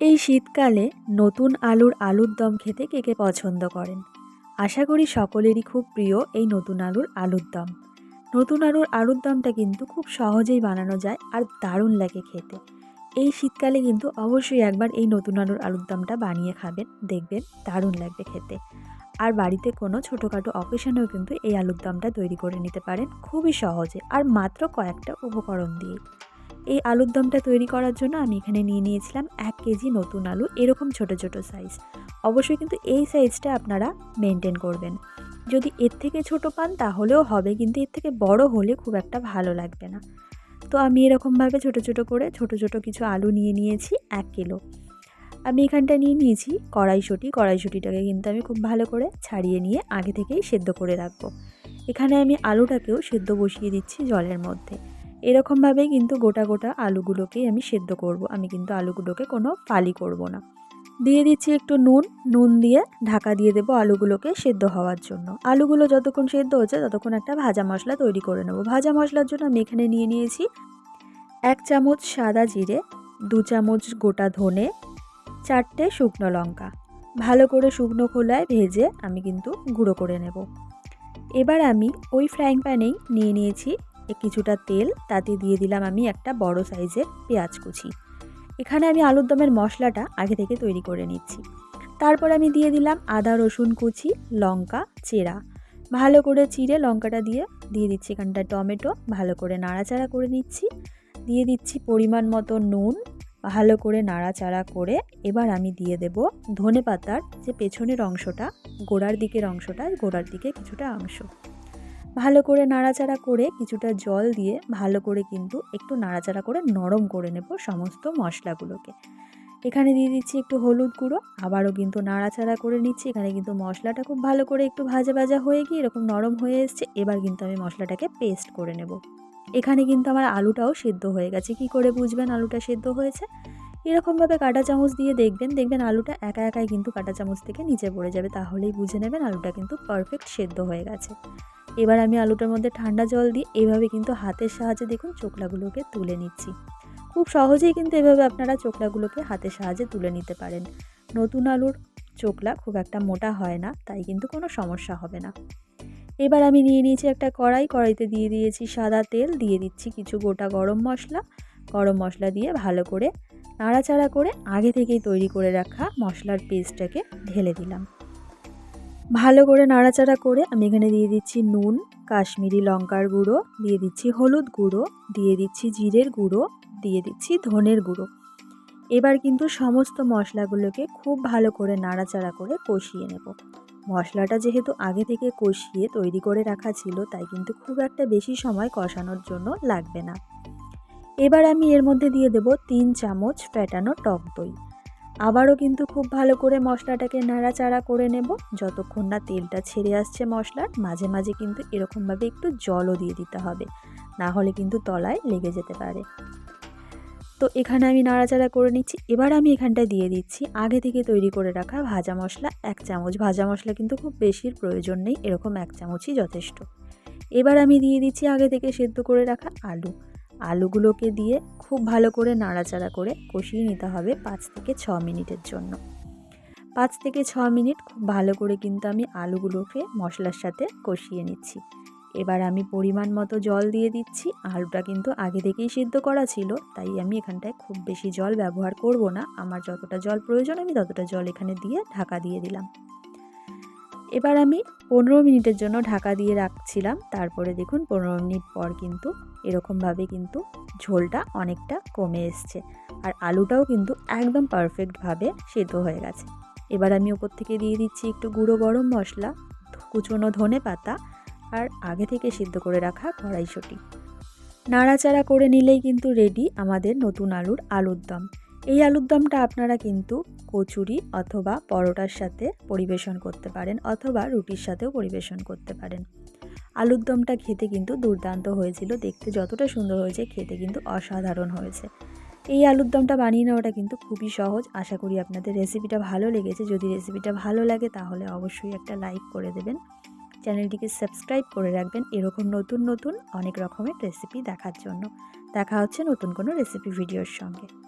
এই শীতকালে নতুন আলুর আলুর দম খেতে কে কে পছন্দ করেন? আশা করি সকলেরই খুব প্রিয় এই নতুন আলুর আলুর দম। নতুন আলুর আলুর দমটা কিন্তু খুব সহজেই বানানো যায় আর দারুণ লাগে খেতে। এই শীতকালে কিন্তু অবশ্যই একবার এই নতুন আলুর আলুর দমটা বানিয়ে খাবেন, দেখবেন দারুণ লাগবে খেতে। আর বাড়িতে কোনো ছোটোখাটো অকেশনেও কিন্তু এই আলুর দমটা তৈরি করে নিতে পারেন খুবই সহজে আর মাত্র কয়েকটা উপকরণ দিয়ে। এই আলুর দমটা তৈরি করার জন্য আমি এখানে নিয়ে নিয়েছিলাম এক কেজি নতুন আলু, এরকম ছোট ছোট সাইজ অবশ্যই কিন্তু এই সাইজটা আপনারা মেনটেন করবেন। যদি এর থেকে ছোট পান, তাহলেও হবে, কিন্তু এর থেকে বড় হলে খুব একটা ভালো লাগবে না। তো আমি এরকমভাবে ছোট ছোট করে ছোট ছোট কিছু আলু নিয়ে নিয়েছি, এক কিলো। আমি এখানটা নিয়ে নিয়েছি কড়াইশুঁটি। কড়াইশুঁটিটাকে কিন্তু আমি খুব ভালো করে ছাড়িয়ে নিয়ে আগে থেকেই সেদ্ধ করে রাখব। এখানে আমি আলুটাকেও সেদ্ধ বসিয়ে দিচ্ছি জলের মধ্যে। এরকমভাবেই কিন্তু গোটা গোটা আলুগুলোকেই আমি সেদ্ধ করব। আমি কিন্তু আলুগুলোকে কোনো ফালি করব না। দিয়ে দিচ্ছি একটু নুন। নুন দিয়ে ঢাকা দিয়ে দেবো আলুগুলোকে সেদ্ধ হওয়ার জন্য। আলুগুলো যতক্ষণ সেদ্ধ হচ্ছে ততক্ষণ একটা ভাজা মশলা তৈরি করে নেব। ভাজা মশলার জন্য আমি এখানে নিয়ে নিয়েছি এক চামচ সাদা জিরে, দু চামচ গোটা ধনে, চারটে শুকনো লঙ্কা। ভালো করে শুকনো খোলায় ভেজে আমি কিন্তু গুঁড়ো করে নেব। এবার আমি ওই ফ্রাইং প্যানেই নিয়ে নিয়েছি কিছুটা তেল, তাতে দিয়ে দিলাম আমি একটা বড় সাইজের পেঁয়াজ কুচি। এখানে আমি আলুর দমের মশলাটা আগে থেকে তৈরি করে নিচ্ছি। তারপর আমি দিয়ে দিলাম আদা, রসুন কুচি, লঙ্কা, চেরা। ভালো করে চিড়ে লঙ্কাটা দিয়ে দিয়ে দিচ্ছি এখানটা টমেটো। ভালো করে নাড়াচাড়া করে নিচ্ছি। দিয়ে দিচ্ছি পরিমাণ মতো নুন। ভালো করে নাড়াচাড়া করে এবার আমি দিয়ে দেব ধনে পাতার যে পেছনের অংশটা, গোড়ার দিকের অংশটা, গোড়ার দিকে কিছুটা অংশ। ভালো করে নাড়াচাড়া করে কিছুটা জল দিয়ে ভালো করে কিন্তু একটু নাড়াচাড়া করে নরম করে নেব সমস্ত মশলাগুলোকে। এখানে দিয়ে দিচ্ছি একটু হলুদ গুঁড়ো, আবারও কিন্তু নাড়াচাড়া করে নিচ্ছি। এখানে কিন্তু মশলাটা খুব ভালো করে একটু ভাজা ভাজা হয়ে গিয়ে এরকম নরম হয়ে এসছে, এবার কিন্তু আমি মশলাটাকে পেস্ট করে নেব। এখানে কিন্তু আমার আলুটাও সেদ্ধ হয়ে গেছে। কি করে বুঝবেন আলুটা সেদ্ধ হয়েছে? এরকমভাবে কাঁটা চামচ দিয়ে দেখবেন দেখবেন আলুটা একা একাই কিন্তু কাঁটা চামচ থেকে নিচে পড়ে যাবে। তাহলেই বুঝে নেবেন আলুটা কিন্তু পারফেক্ট সেদ্ধ হয়ে গেছে। এবার আমি আলুটার মধ্যে ঠান্ডা জল দিয়ে এভাবে কিন্তু হাতের সাহায্যে দেখুন চোখলাগুলোকে তুলে নিচ্ছি। খুব সহজেই কিন্তু এভাবে আপনারা চোখলাগুলোকে হাতের সাহায্যে তুলে নিতে পারেন। নতুন আলুর চোখলা খুব একটা মোটা হয় না, তাই কিন্তু কোনো সমস্যা হবে না। এবার আমি নিয়ে নিয়েছি একটা কড়াই, কড়াইতে দিয়ে দিয়েছি সাদা তেল, দিয়ে দিচ্ছি কিছু গোটা গরম মশলা। গরম মশলা দিয়ে ভালো করে নাড়াচাড়া করে আগে থেকেই তৈরি করে রাখা মশলার পেস্টটাকে ঢেলে দিলাম। ভালো করে নাড়াচাড়া করে আমি এখানে দিয়ে দিচ্ছি নুন, কাশ্মীরি লঙ্কার গুঁড়ো, দিয়ে দিচ্ছি হলুদ গুঁড়ো, দিয়ে দিচ্ছি জিরের গুঁড়ো, দিয়ে দিচ্ছি ধনের গুঁড়ো। এবার কিন্তু সমস্ত মশলাগুলোকে খুব ভালো করে নাড়াচাড়া করে কষিয়ে নেব। মশলাটা যেহেতু আগে থেকে কষিয়ে তৈরি করে রাখা ছিল, তাই কিন্তু খুব একটা বেশি সময় কষানোর জন্য লাগবে না। এবার আমি এর মধ্যে দিয়ে দেব তিন চামচ ফ্যাটানো টক দই। আবারও কিন্তু খুব ভালো করে মশলাটাকে নাড়াচাড়া করে নেব। যতক্ষণ না তেলটা ছেড়ে আসছে মশলার, মাঝে মাঝে কিন্তু এরকমভাবে একটু জলও দিয়ে দিতে হবে। না হলে কিন্তু তলায় লেগে যেতে পারে। তো এখানে আমি নাড়াচাড়া করে নিচ্ছি। এবার আমি এখানটায় দিয়ে দিচ্ছি আগে থেকে তৈরি করে রাখা ভাজা মশলা। এক চামচ ভাজা মশলা কিন্তু খুব বেশির প্রয়োজন নেই, এরকম এক চামচই যথেষ্ট। এবার আমি দিয়ে দিচ্ছি আগে থেকে সেদ্ধ করে রাখা আলু। আলুগুলোকে দিয়ে খুব ভালো করে নাড়াচাড়া করে কষিয়ে নিতে হবে পাঁচ থেকে ছ মিনিটের জন্য। পাঁচ থেকে ছ মিনিট খুব ভালো করে কিন্তু আমি আলুগুলোকে মশলার সাথে কষিয়ে নিচ্ছি। এবার আমি পরিমাণ মতো জল দিয়ে দিচ্ছি। আলুটা কিন্তু আগে থেকেই সিদ্ধ করা ছিল, তাই আমি এখানটায় খুব বেশি জল ব্যবহার করব না। আমার যতটা জল প্রয়োজন আমি ততটা জল এখানে দিয়ে ঢাকা দিয়ে দিলাম। এবার আমি পনেরো মিনিটের জন্য ঢাকা দিয়ে রাখছিলাম। তারপরে দেখুন, পনেরো মিনিট পর কিন্তু এরকমভাবে কিন্তু ঝোলটা অনেকটা কমে এসছে। আর আলুটাও কিন্তু একদম পারফেক্টভাবে সেদ্ধ হয়ে গেছে। এবার আমি ওপর থেকে দিয়ে দিচ্ছি একটু গুঁড়ো গরম মশলা, কুচনো ধনে পাতা, আর আগে থেকে সিদ্ধ করে রাখা কড়াইশুঁটি। নাড়াচাড়া করে নিলেই কিন্তু রেডি আমাদের নতুন আলুর আলুর দম। এই আলুর দমটা আপনারা কিন্তু কচুরি অথবা পরোটার সাথে পরিবেশন করতে পারেন অথবা রুটির সাথেও পরিবেশন করতে পারেন। আলুর দমটা খেতে কিন্তু দুর্দান্ত হয়েছিল। দেখতে যতটা সুন্দর হয়েছে, খেতে কিন্তু অসাধারণ হয়েছে। এই আলুর দমটা বানিয়ে নেওয়াটা কিন্তু খুবই সহজ। আশা করি আপনাদের রেসিপিটা ভালো লেগেছে। যদি রেসিপিটা ভালো লাগে, তাহলে অবশ্যই একটা লাইক করে দেবেন। চ্যানেলটিকে সাবস্ক্রাইব করে রাখবেন। এরকম নতুন নতুন অনেক রকমের রেসিপি দেখার জন্য। দেখা হচ্ছে নতুন কোনো রেসিপি ভিডিওর সঙ্গে।